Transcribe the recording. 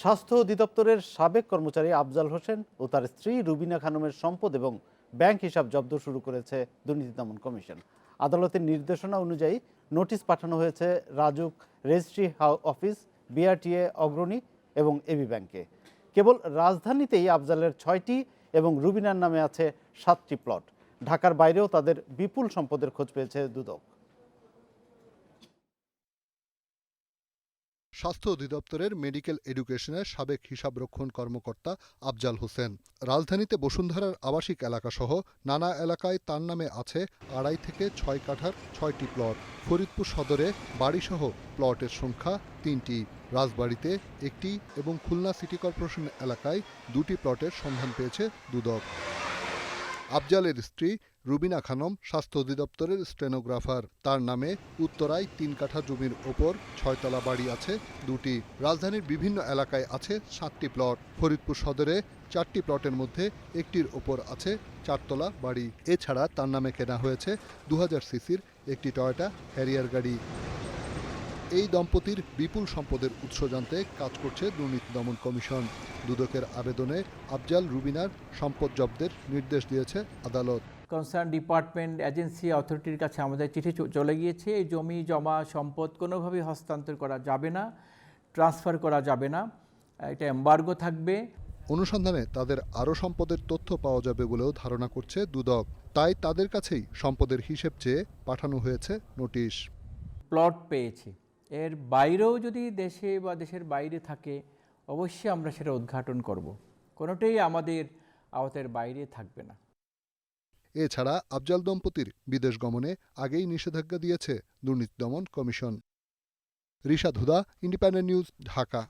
স্বাস্থ্য অধিদপ্তরের সাবেক কর্মচারী আফজাল হোসেন ও তার স্ত্রী রুবিনা খানমের সম্পদ এবং ব্যাংক হিসাব জব্দ শুরু করেছে দুর্নীতি দমন কমিশন। আদালতের নির্দেশনা অনুযায়ী নোটিশ পাঠানো হয়েছে Rajuk registry office, BRTA, Agrani এবং এবি ব্যাংকে। কেবল রাজধানীতেই আফজালের ছয়টি এবং রুবিনার নামে আছে সাতটি প্লট। ঢাকার বাইরেও তাদের বিপুল সম্পদের খোঁজ পেয়েছে দুদক। স্বাস্থ্য অধিদপ্তরের মেডিকেল এডুকেশনের সাবেক হিসাবরক্ষণ কর্মকর্তা আফজাল হোসেন। রাজধানীতে বসুন্ধরার আবাসিক এলাকাসহ নানা এলাকায় তার নামে আছে আড়াই থেকে ছয় কাঠার ছয়টি প্লট। ফরিদপুর সদরে বাড়িসহ প্লটের সংখ্যা তিনটি। রাজবাড়িতে একটি এবং খুলনা সিটি কর্পোরেশন এলাকায় দুটি প্লটের সন্ধান পেয়েছে দুদক। আফজালের স্ত্রী রুবিনা খানম স্বাস্থ্য অধিদপ্তরের স্টেনোগ্রাফার। তার নামে উত্তরায় তিন কাঠা জমির ওপর ছয়তলা বাড়ি আছে, দুটি রাজধানীর বিভিন্ন এলাকায় আছে, সাতটি প্লট। ফরিদপুর সদরে চারটি প্লটের মধ্যে একটির ওপর আছে চারতলা বাড়ি। এছাড়া তার নামে কেনা হয়েছে দু হাজার সিসির একটি টয়োটা হ্যারিয়ার গাড়ি। এই দম্পতির বিপুল সম্পদের উৎস জানতে কাজ করছে দুর্নীতি দমন কমিশন। দুদকের আবেদনে আফজাল রুবিনার সম্পদ জব্দের নির্দেশ দিয়েছে আদালত। কনসার্ন ডিপার্টমেন্ট এজেন্সি অথরিটির কাছে আমাদের চিঠি চলে গিয়েছে এই জমি জমা সম্পদ কোনোভাবেই হস্তান্তর করা যাবে না ট্রান্সফার করা যাবে না এটা এম্বার্গো থাকবে। অনুসন্ধানে তাদের আরও সম্পদের তথ্য পাওয়া যাবে বলেও ধারণা করছে দুদক। তাই তাদের কাছেই সম্পদের হিসেব চেয়ে পাঠানো হয়েছে নোটিশ। প্লট পেয়েছি। এর বাইরেও যদি দেশে বা দেশের বাইরে থাকে, অবশ্যই আমরা সেটা উদ্ঘাটন করব। কোনোটাই আমাদের আওতার বাইরে থাকবে না। এছাড়া আফজাল দম্পতির বিদেশ গমনে আগেই নিষেধাজ্ঞা দিয়েছে দুর্নীতি দমন commission. Rishad Huda, independent news, Dhaka.